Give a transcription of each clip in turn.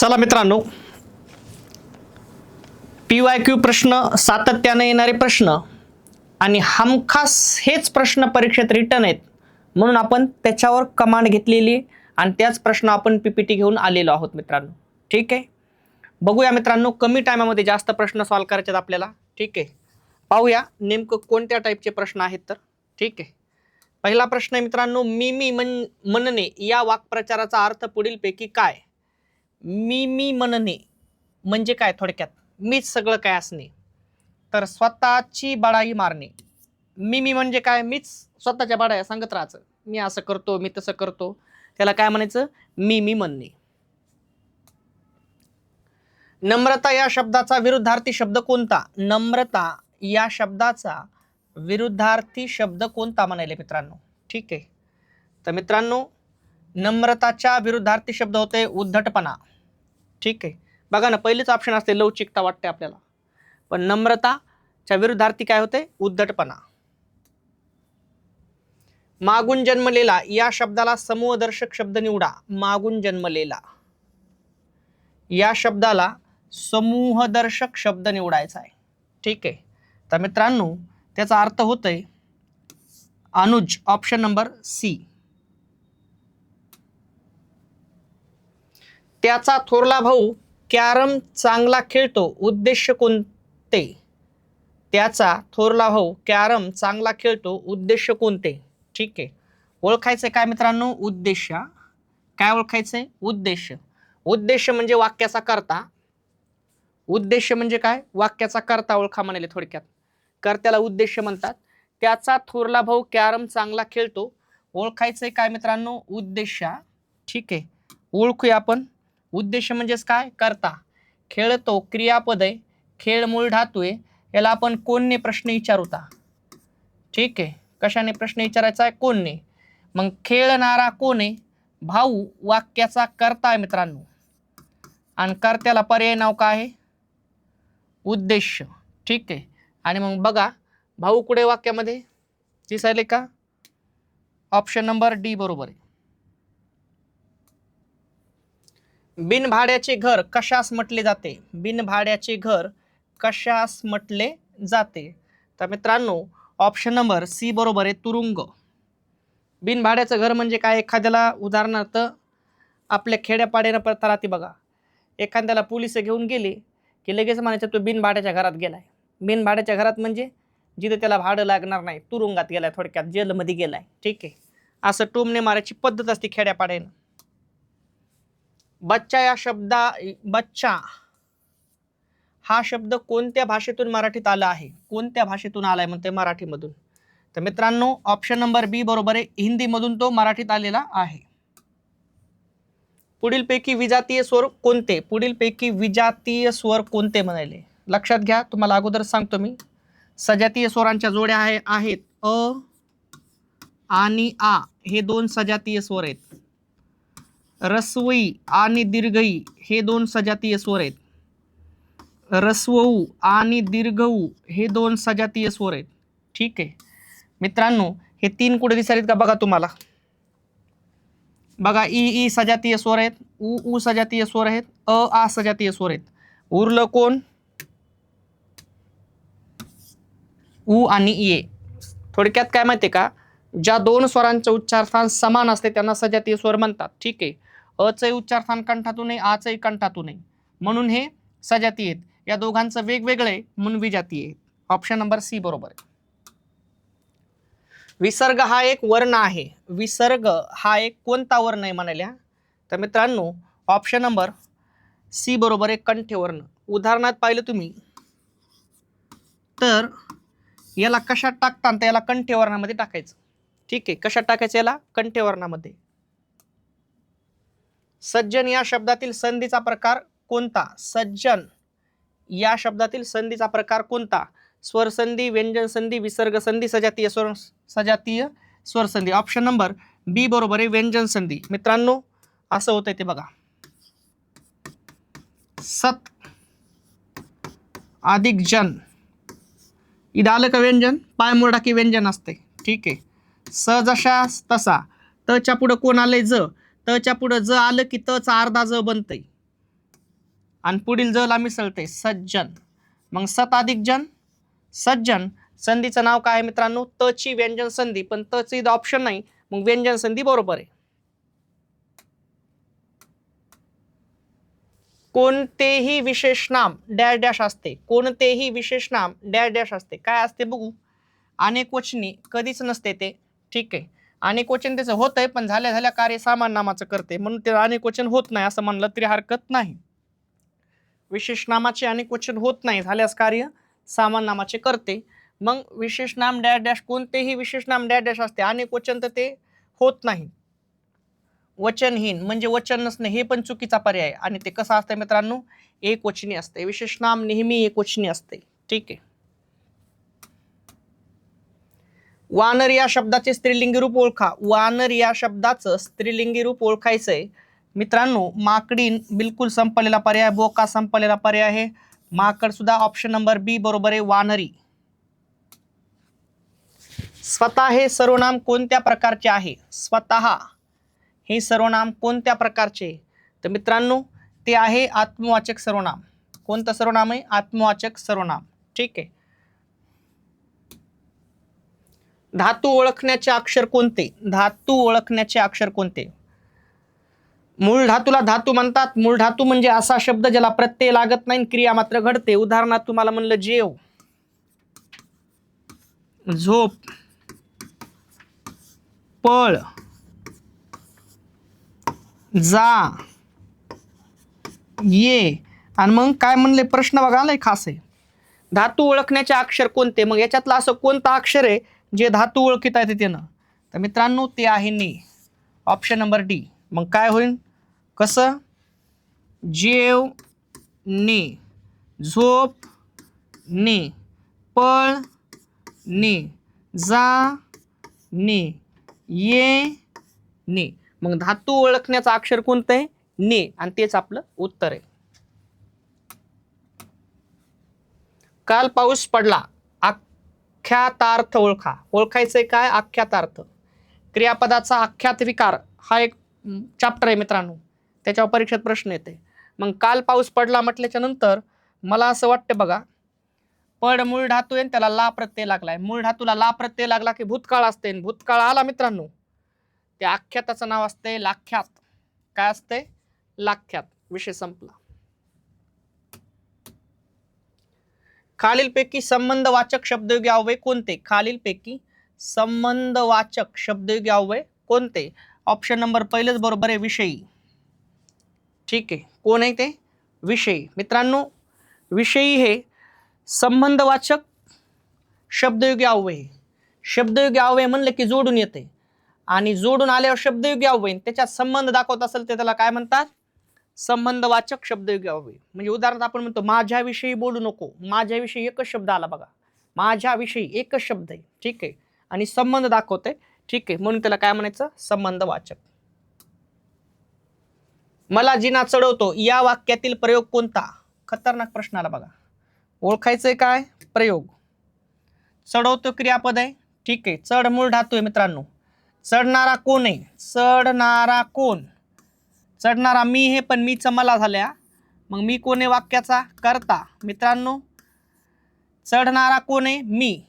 चला मित्रांनो. P Y Q प्रश्न सातत्याने येणारे प्रश्न आणि हमखास हेच प्रश्न परीक्षेत रिटर्न आहेत म्हणून आपण त्याच्यावर कमांड घेतलेली आणि त्याच प्रश्न आपण पीपीटी घेऊन आलेलो आहोत मित्रांनो. ठीक आहे? बघूया मित्रांनो कमी टायमामध्ये जास्त प्रश्न सॉल्व करायचे आहेत आपल्याला. ठीक आहे? पाहूया नेमकं कोणत्या टाईपचे प्रश्न आहेत तर. ठीक आहे? पहिला प्रश्न आहे मित्रांनो मी मी मन म्हणणे या वाक्प्रचाराचा अर्थ पुढीलपैकी काय? मी मी म्हणणे म्हणजे काय थोडक्यात? मीच सगळं काय असणे तर स्वतःची बडाई मारणे. मी मी म्हणजे काय? मीच स्वतःच्या बडाया सांगत राहायचं. मी असं करतो मी तसं करतो. त्याला काय म्हणायचं? मी मी म्हणणे नम्रता या शब्दाचा विरुद्धार्थी शब्द कोणता? नम्रता या शब्दाचा विरुद्धार्थी शब्द कोणता म्हणायला मित्रांनो? ठीक आहे. तर मित्रांनो नम्रताच्या विरुद्धार्थी शब्द होते उद्धटपणा. ठीक आहे. बघा ना पहिलेच ऑप्शन असते लवचिकता वाटते आपल्याला. पण नम्रताच्या विरुद्धार्थी काय होते? उद्धटपणा. मागून जन्मलेला या शब्दाला समूहदर्शक शब्द निवडा. मागून जन्मलेला. या शब्दाला समूहदर्शक शब्द निवडायचा आहे. ठीक आहे. तर मित्रांनो त्याचा अर्थ होतोय अनुज ऑप्शन नंबर सी त्याचा थोरला भाऊ कॅरम चांगला खेळतो उद्देश कोणते? त्याचा थोरला भाऊ कॅरम चांगला खेळतो उद्देश कोणते? ठीक आहे. ओळखायचं काय मित्रांनो? उद्देश. काय ओळखायचं आहे? उद्देश. उद्देश म्हणजे वाक्याचा करता. उद्देश म्हणजे काय? वाक्याचा करता ओळखा म्हणाले थोडक्यात. कर्त्याला उद्देश म्हणतात. त्याचा थोरला भाऊ कॅरम चांगला खेळतो. ओळखायचं आहे काय मित्रांनो? उद्देश. ठीक आहे. ओळखूया आपण. उद्देश म्हणजेच काय? करता. खेळतो क्रियापद आहे खेळ मूळ धातू आहे याला आपण कोणने प्रश्न विचारूता? ठीक. आहे कशाने प्रश्न विचारायचा आहे? कोणने? मग खेळणारा कोण? आहे भाऊ वाक्याचा करता आहे मित्रांनो. आणि कर्त्याला पर्याय नाव काय आहे? उद्देश. ठीक. आहे आणि मग बघा भाऊ कुठे वाक्यामध्ये? दिसायले का? ऑप्शन नंबर डी बरोबर आहे. बिनभाड्याचे घर कशास म्हटले जाते? बिनभाड्याचे घर कशास म्हटले जाते? तर मित्रांनो ऑप्शन नंबर सी बरोबर आहे तुरुंग. बिनभाड्याचं घर म्हणजे काय? एखाद्याला उदाहरणार्थ आपल्या खेड्यापाड्यानं प्रथा राहते बघा. एखाद्याला पोलीस घेऊन गेले की लगेच म्हणायचं तो बिनभाड्याच्या घरात गेलाय. बिनभाड्याच्या घरात म्हणजे जिथे त्याला भाडं लागणार नाही तुरुंगात गेलाय थोडक्यात जेलमध्ये गेलाय. ठीक आहे. असं टोमणे मारायची पद्धत असते खेड्यापाड्यानं. बच्चा या शब्दा बच्चा हा शब्द कोणत्या भाषेतून मराठीत आला आहे? कोणत्या भाषेतून आला आहे म्हणते मराठीमधून? तर मित्रांनो ऑप्शन नंबर बी बरोबर आहे. हिंदीमधून तो मराठीत आलेला आहे. पुढीलपैकी विजातीय स्वर कोणते? पुढीलपैकी विजातीय स्वर कोणते म्हणाले? लक्षात घ्या तुम्हाला अगोदर सांगतो मी. सजातीय स्वरांच्या जोड्या आहे आहेत अ आणि आ. हे दोन सजातीय स्वर आहेत. रस्वई आणि दीर्घई हे दोन सजातीय स्वर आहेत. रस्वऊ आणि दीर्घऊ हे दोन सजातीय स्वर आहेत. ठीक आहे. मित्रांनो हे तीन कुठे दिसायलेत का बघा तुम्हाला? बघा ई ई सजातीय स्वर आहेत उ उ सजातीय स्वर आहेत अ आ सजातीय स्वर आहेत. उरलं कोण? उ आणि ए. थोडक्यात काय माहिती आहे का? ज्या दोन स्वरांचं उच्चारस्थान समान असते त्यांना सजातीय स्वर म्हणतात. ठीक आहे. अचंही उच्चारस्थान कंठातून आहे आचंही कंठातून म्हणून हे सजाती आहेत. या दोघांचं वेगवेगळं आहे म्हणून विजाती आहे ऑप्शन नंबर सी बरोबर आहे. विसर्ग हा एक वर्ण आहे. विसर्ग हा एक कोणता वर्ण आहे म्हणाल्या? तर मित्रांनो ऑप्शन नंबर सी बरोबर आहे कंठ्यवर्ण उदाहरणात पाहिलं तुम्ही तर याला कशात टाकता तर याला कंठ्यवर्णामध्ये टाकायचं? ठीक आहे कशात टाकायचं याला? कंठेवर्णामध्ये. सज्जन या शब्दातील संधीचा प्रकार कोणता? सज्जन या शब्दातील संधीचा प्रकार कोणता? स्वरसंधी व्यंजन संधी विसर्ग संधी सजातीय स्वर सजातीय स्वरसंधी. ऑप्शन नंबर बी बरोबर आहे व्यंजन संधी मित्रांनो असं होतंय ते बघा. सत अधिक जन. इथं आलं का व्यंजन? पाय की व्यंजन असते ठीक आहे. स जशा तसा तच्या पुढं कोण आलंय ज? तच्या पुढं ज आलं की तचा अर्धा ज बनतंय. आणि पुढील जला मिसळते सज्जन. मग सत अधिक जन? सज्जन. संधीचं नाव काय आहे मित्रांनो? तची व्यंजन संधी. पण तची इथं ऑप्शन नाही. मग व्यंजन संधी बरोबर आहे. कोणतेही विशेष नाम डॅश डॅश असते. कोणतेही विशेष नाम डॅश डॅश असते. काय असते बघू. अनेक वचनी कधीच नसते ते. ठीक आहे. अनेक वचन त्याचं होतंय पण झाल्या झाल्या कार्य सामान नामाचं करते. म्हणून ते अनेक वचन होत नाही असं म्हणलं तरी हरकत नाही. विशेष नामाचे अनेक वचन होत नाही झाल्यास कार्य सामान नामाचे करते. मग विशेष नाम डॅश डॅश कोणतेही विशेष नाम डॅश डॅश असते अनेक वचन तर ते होत नाही. वचनहीन म्हणजे वचन नसणे हे पण चुकीचा पर्याय आणि ते कसं असतं मित्रांनो? एक वचनी असते. विशेष नाम नेहमी एक वचनी असते. ठीक आहे. वानर या शब्दाचे स्त्रीलिंगी रूप ओळखा. वानर या शब्दाचं स्त्रीलिंगी रूप ओळखायचंय. मित्रांनो माकडीन बिलकुल संपलेला पर्याय बोका संपलेला पर्याय आहे. माकड सुद्धा ऑप्शन नंबर बी बरोबर आहे वानरी. स्वतः हे सर्वनाम कोणत्या प्रकारचे आहे? स्वतः हे सर्वनाम कोणत्या प्रकारचे? तर मित्रांनो ते आहे आत्मवाचक सर्वनाम. कोणतं सर्वनाम आहे? आत्मवाचक सर्वनाम. ठीक आहे. धातू ओळखण्याचे अक्षर कोणते? धातू ओळखण्याचे अक्षर कोणते? मूळ धातूला धातू म्हणतात. मूळ धातू म्हणजे असा शब्द ज्याला प्रत्यय लागत नाही क्रिया मात्र घडते. उदाहरणार्थ तुम्हाला म्हणलं जेव. झोप. पळ. जा. ये. आणि मग काय म्हणले? प्रश्न बघा लय खास आहे. धातू ओळखण्याचे अक्षर कोणते? मग याच्यातलं असं कोणतं अक्षर आहे? जे धातू ओळखिता येते त्यानं तर मित्रांनो ते आहे ने. ऑप्शन नंबर डी मग काय होईल? कसं? जेव ने. झोप ने. पळ ने. जा ने. ये ने. मग धातू ओळखण्याचं अक्षर कोणतं आहे? ने. आणि तेच आपलं उत्तर आहे. काल पाऊस पडला. आख्यातार्थ ओळखा. ओळखायचे काय? आख्यातार्थ. क्रियापदाचा आख्यात विकार हा एक चॅप्टर आहे मित्रांनो. त्याच्यावर परीक्षेत प्रश्न येते. मग काल पाऊस पडला म्हटल्याच्या नंतर मला असं वाटतं बघा पड मूळ धातू आहे आणि त्याला ला प्रत्यय लागलाय. मूळ धातूला ला प्रत्यय लागला की भूतकाळ असते आणि भूतकाळ आला मित्रांनो. त्या आख्याताचं नाव असते लाख्यात. काय असते लाख्यात. विषय संपला. खालीलपैकी संबंधवाचक शब्दयोगी अव्यय कोणते? खालीलपैकी संबंधवाचक शब्दयोगी अव्यय कोणते? ऑप्शन नंबर पहिलेच बरोबर आहे विषयी. ठीक आहे. कोण आहे ते? विषयी. मित्रांनो विषयी हे संबंधवाचक शब्दयोगी अव्यय शब्दयोगी अव्यय म्हणलं की जोडून येते. आणि जोडून आल्यावर शब्दयोगी अव्यय त्याच्यात संबंध दाखवत असेल ते त्याला काय म्हणतात? संबंधवाचक शब्द घ्यावे. म्हणजे उदाहरणार्थ आपण म्हणतो माझ्याविषयी बोलू नको. माझ्याविषयी एकच शब्द आला बघा. माझ्याविषयी एकच शब्द आहे. ठीक आहे? आणि संबंध दाखवते ठीक आहे? म्हणून त्याला काय म्हणायचं? संबंधवाचक. मला जिना चढवतो. या वाक्यातील प्रयोग कोणता? खतरनाक प्रश्न आला बघा. ओळखायचंय काय? प्रयोग. चढवतो क्रियापद आहे. ठीक आहे? चढ मूळ धातू आहे मित्रांनो. चढणारा कोण आहे? चढणारा कोण? चढणारा मी हे पण मीच मला झाल्या. मग मी कोण आहे वाक्याचा करता? मित्रांनो चढणारा कोण? आहे मी.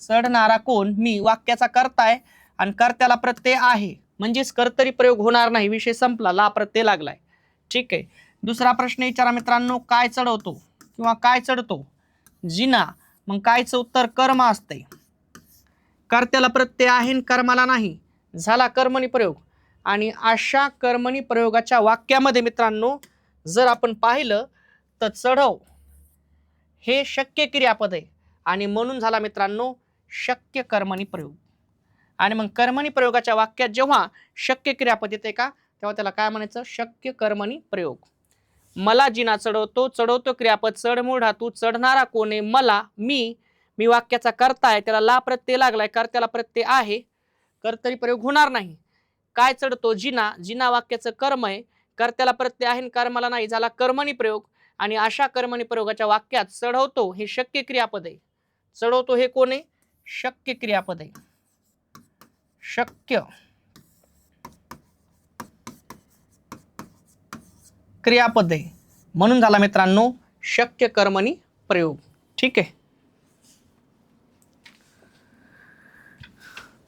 चढणारा कोण? मी. वाक्याचा करताय आणि कर्त्याला प्रत्यय आहे. म्हणजेच कर्तरी प्रयोग होणार नाही. विषय संपला ला प्रत्यय लागलाय. ठीक आहे. दुसरा प्रश्न विचारा मित्रांनो काय चढवतो किंवा काय चढतो? जिना. मग कायचं उत्तर? कर्म असते कर्त्याला प्रत्यय आहे कर्माला नाही. झाला कर्मणी प्रयोग. आणि अशा कर्मणी प्रयोगाच्या वाक्यामध्ये मित्रांनो जर आपण पाहिलं तर चढव. हे शक्य क्रियापद. आहे आणि म्हणून झाला मित्रांनो शक्य कर्मणी प्रयोग. आणि मग कर्मणी प्रयोगाच्या वाक्यात जेव्हा शक्य क्रियापद येते का तेव्हा त्याला काय म्हणायचं? शक्य कर्मणी प्रयोग. मला जिना चढवतो चढवतो क्रियापद चढमूळ धातू चढणारा कोणे? मला मी मी वाक्याचा करता आहे त्याला ला प्रत्यय लागलाय कर्त्याला प्रत्यय आहे कर्तरी प्रयोग होणार नाही. काय चढतो? जिना. जिना वाक्याचं कर्म आहे. कर्त्याला प्रत्यय आहे कर्माला नाही. झाला कर्मणी प्रयोग. आणि अशा कर्मणी प्रयोगाच्या वाक्यात चढवतो हे शक्य क्रियापद आहे. चढवतो हे कोण आहे? शक्य क्रियापद आहे. शक्य क्रियापद आहे. म्हणून झाला मित्रांनो शक्य कर्मणी प्रयोग. ठीक आहे?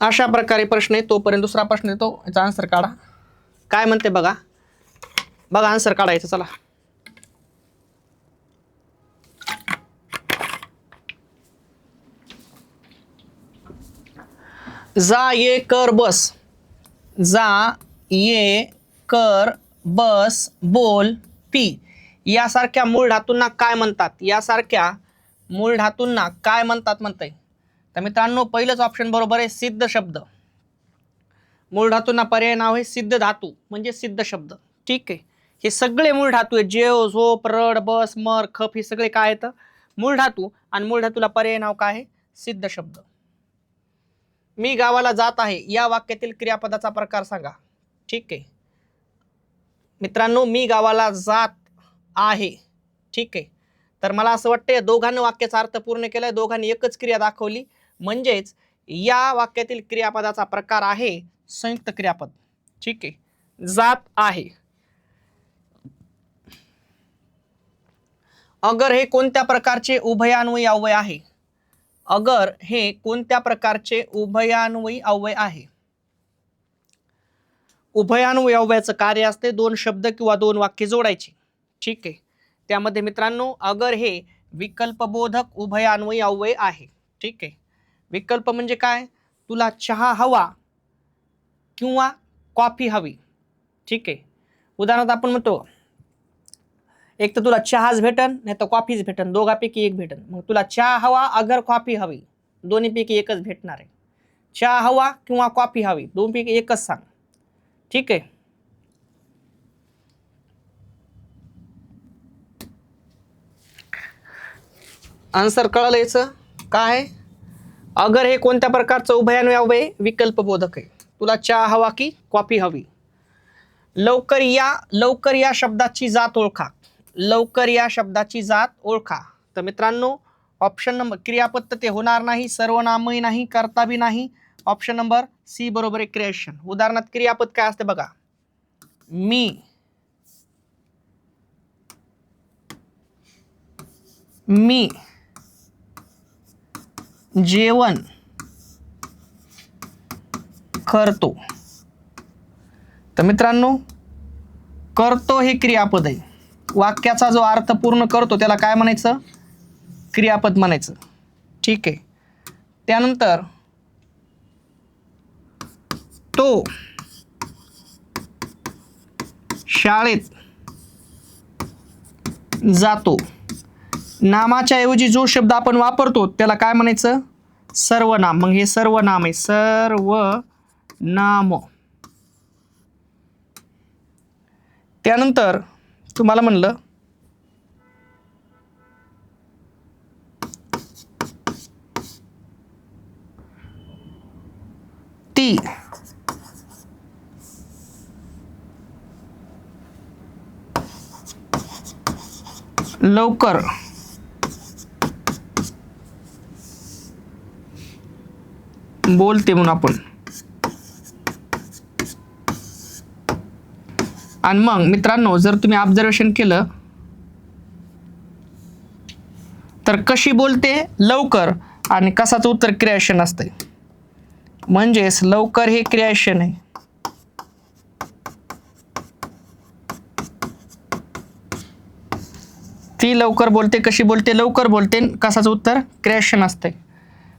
अशा प्रकारे प्रश्न आहे तोपर्यंत दुसरा प्रश्न येतो याचा आन्सर काढा. काय म्हणते बघा? बघा आन्सर काढायचं चला. जा ये कर बस. जा ये कर बस बोल पी. यासारख्या मूळ धातूंना काय म्हणतात? यासारख्या मूळ धातूंना काय म्हणतात म्हणतंय? तर मित्रांनो पहिलंच ऑप्शन बरोबर आहे सिद्ध शब्द. मूळ धातूंना पर्याय नाव आहे सिद्ध धातू म्हणजे सिद्ध शब्द. ठीक आहे? हे सगळे मूळ धातू आहे जेव झोप रड बस मर खप हे सगळे काय येतं मूळ धातू आणि मूळ धातूला पर्याय नाव काय आहे? सिद्ध शब्द. मी गावाला जात आहे. या वाक्यातील क्रियापदाचा प्रकार सांगा. ठीक आहे? मित्रांनो मी गावाला जात आहे. ठीक आहे? तर मला असं वाटतं या दोघांनी वाक्याचा अर्थ पूर्ण केलाय. दोघांनी एकच क्रिया दाखवली. म्हणजेच या वाक्यातील क्रियापदाचा प्रकार आहे संयुक्त क्रियापद. ठीक आहे. जात आहे. अगर हे कोणत्या प्रकारचे उभयान्वयी अवय आहे? अगर हे कोणत्या प्रकारचे उभयान्वयी अवय आहे? उभयान्वयी अवयाचं कार्य असते दोन शब्द किंवा दोन वाक्य जोडायची. ठीक आहे. त्यामध्ये मित्रांनो अगर हे विकल्पबोधक उभयान्वयी अवय आहे. ठीक आहे. विकल्प म्हणजे काय? तुला चहा हवा किंवा कॉफी हवी. ठीक आहे? उदाहरणार्थ आपण म्हणतो एक तर तुला चहाच भेटन नाही तर कॉफीच भेटन. दोघापैकी एक भेटन. मग तुला चहा हवा अगर कॉफी हवी. दोन्हीपैकी एकच भेटणार आहे. चहा हवा किंवा कॉफी हवी. दोनपैकी एकच सांग. ठीक आहे? आन्सर कळलं याचं? काय अगर हे कोणत्या प्रकारचं उभयान्वय विकल्प विकल्पबोधक आहे. तुला चहा हवा की कॉफी हवी? लवकर या लवकर या शब्दाची जात ओळखा. लवकर या शब्दाची जात ओळखा. तर मित्रांनो ऑप्शन नंबर क्रियापद ते होणार नाही सर्वनामही नाही करता बी नाही. ऑप्शन नंबर सी बरोबर आहे क्रिएशन उदाहरणार्थ क्रियापद काय असते बघा? मी. मी. जेवण करतो. तर मित्रांनो करतो हे क्रियापद आहे. वाक्याचा जो अर्थ पूर्ण करतो त्याला काय म्हणायचं? क्रियापद म्हणायचं. ठीक आहे. त्यानंतर तो शाळेत जातो. नामाच्या ऐवजी जो शब्द आपण वापरतो त्याला काय म्हणायचं? सर्वनाम. मग हे सर्वनाम आहे. सर्व नाम त्यानंतर तुम्हाला म्हणलं ती लवकर बोलते म्हणून आपण. आणि मग मित्रांनो जर तुम्ही ऑब्झर्वेशन केलं तर कशी बोलते? लवकर. आणि कसाचं उत्तर क्रिएशन असते म्हणजेच लवकर हे क्रिएशन आहे. ती लवकर बोलते कशी बोलते? लवकर बोलते. कसाचं उत्तर? क्रिएशन असते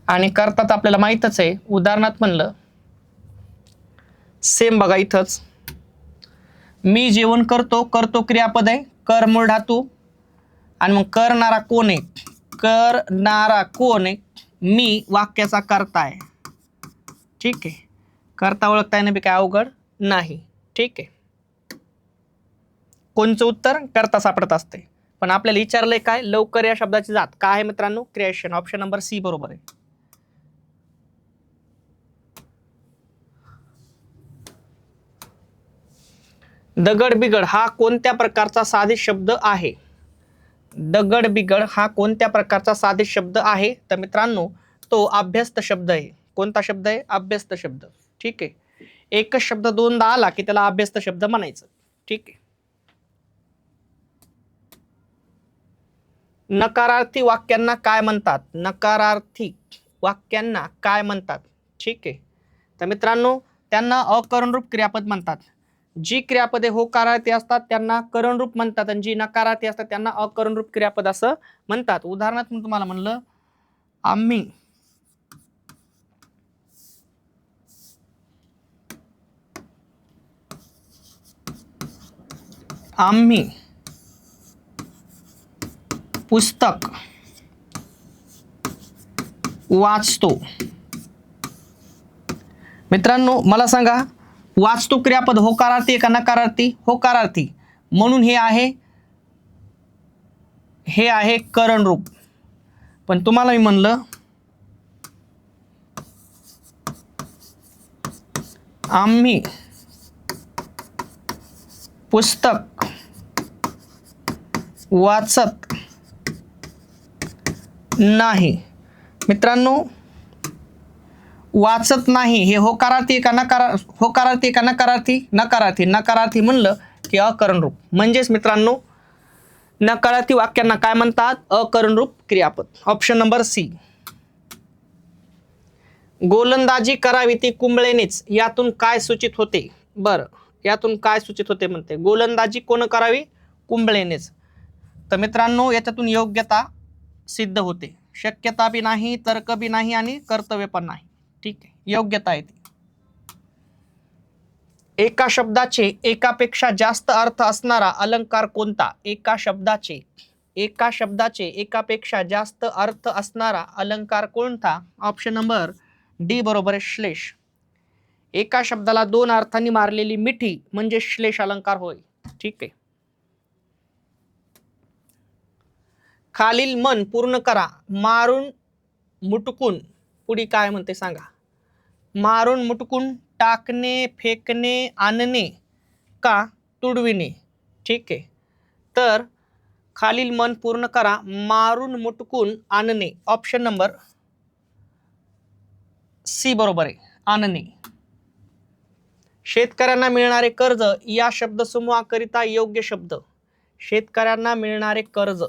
आणि करतात आपल्याला माहीतच आहे. उदाहरणार्थ म्हणलं सेम बघा इथंच. मी जेवण करतो करतो क्रियापद आहे कर मूळ धातू आणि मग करणारा कोण आहे? करणारा कोण आहे? मी वाक्याचा करता आहे ठीक आहे. करता ओळखता येणं बी काय अवघड? नाही. ठीक आहे. कोणचं उत्तर? करता सापडत असते. पण आपल्याला विचारलंय काय? लवकर या शब्दाची जात. काय आहे मित्रांनो? क्रिएशन ऑप्शन नंबर सी बरोबर आहे. दगड बिगड हा कोणत्या प्रकारचा साधे शब्द आहे? दगड बिगड हा कोणत्या प्रकारचा साधे शब्द आहे? तर मित्रांनो तो अभ्यस्त शब्द आहे. कोणता शब्द आहे? अभ्यस्त शब्द. ठीक आहे. एकच शब्द दोनदा आला की त्याला अभ्यस्त शब्द म्हणायचं. ठीक आहे. नकारार्थी वाक्यांना काय म्हणतात? नकारार्थी वाक्यांना काय म्हणतात? ठीक आहे. तर मित्रांनो त्यांना अकरणरूप क्रियापद म्हणतात. जी क्रियापदे होकारार्थी असतात त्यांना करणरूप म्हणतात आणि जी नकारार्थी असतात त्यांना अकरणरूप क्रियापद असं म्हणतात. उदाहरणार्थ मी तुम्हाला म्हणलं आम्ही आम्ही पुस्तक वाचतो. मित्रांनो मला सांगा वाचतो क्रियापद होकारार्थी का नकारार्थी होकारार्थी म्हणून हे आहे हे आहे करण रूप. पण तुम्हाला मी म्हणलं आम्ही पुस्तक वाचत नाही. मित्रांनो वाचत नाही. हे होकारार्थी का नकारा होकारार्थी का नकारार्थी? नकारार्थी. नकारार्थी म्हणलं की अकरणरूप. म्हणजेच मित्रांनो नकारार्थी वाक्यांना काय म्हणतात? अकरणरूप क्रियापद. ऑप्शन नंबर सी गोलंदाजी करावी ती कुंबळेनेच. यातून काय सूचित होते? बरं. यातून काय सूचित होते म्हणते? गोलंदाजी कोण करावी? कुंबळेनेच. तर मित्रांनो याच्यातून योग्यता सिद्ध होते. शक्यता बी नाही तर्क बी नाही आणि कर्तव्य पण नाही. ठीक आहे. योग्यता आहे ती. एका शब्दाचे एकापेक्षा जास्त अर्थ असणारा अलंकार कोणता? एका शब्दाचे एका शब्दाचे एकापेक्षा जास्त अर्थ असणारा अलंकार कोणता? ऑप्शन नंबर डी बरोबर आहे श्लेष. एका शब्दाला दोन अर्थांनी मारलेली मिठी म्हणजे श्लेष अलंकार होय. ठीक आहे. खालील मन पूर्ण करा. मारून मुटकून पुढे काय म्हणते सांगा? मारून मुटकून टाकणे फेकणे आणणे का तुडविणे? ठीक आहे. तर खालील मन पूर्ण करा. मारून मुटकून आणणे. ऑप्शन नंबर सी बरोबर आहे. आणणे. शेतकऱ्यांना मिळणारे कर्ज या शब्दसमूहाकरिता योग्य शब्द. शेतकऱ्यांना मिळणारे कर्ज.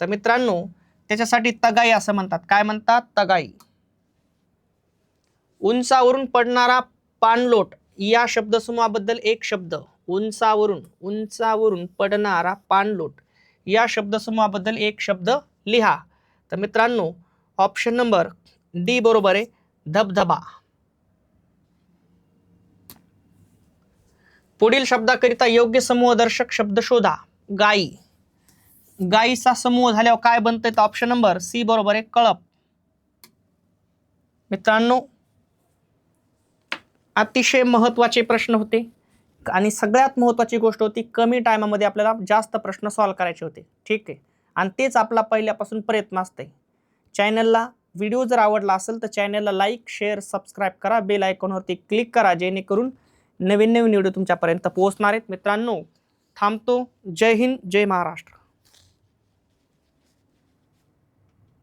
तर मित्रांनो त्याच्यासाठी तगाई असं म्हणतात. काय म्हणतात? तगाई. उंचावरून पडणारा पाणलोट या शब्दसमूहाबद्दल एक शब्द उंचावरून उंचावरून पडणारा पाणलोट या शब्दसमूहाबद्दल एक शब्द लिहा. तर मित्रांनो ऑप्शन नंबर डी बरोबर आहे धबधबा. पुढील शब्दाकरिता योग्य समूहदर्शक शब्द शोधा गाई. गाईचा समूह झाल्यावर काय बनतंय? तर ऑप्शन नंबर सी बरोबर आहे कळप. मित्रांनो अतिशय महत्त्वाचे प्रश्न होते आणि सगळ्यात महत्त्वाची गोष्ट होती कमी टायमामध्ये आपल्याला जास्त प्रश्न सॉल्व करायचे होते. ठीक आहे? आणि तेच आपला पहिल्यापासून प्रयत्न असते चॅनलला व्हिडिओ जर आवडला असेल तर चॅनलला लाईक शेअर सबस्क्राईब करा. बेल आयकॉनवरती क्लिक करा जेणेकरून नवीन नवीन व्हिडिओ तुमच्यापर्यंत पोहोचणार आहेत. मित्रांनो थांबतो. जय हिंद जय महाराष्ट्र.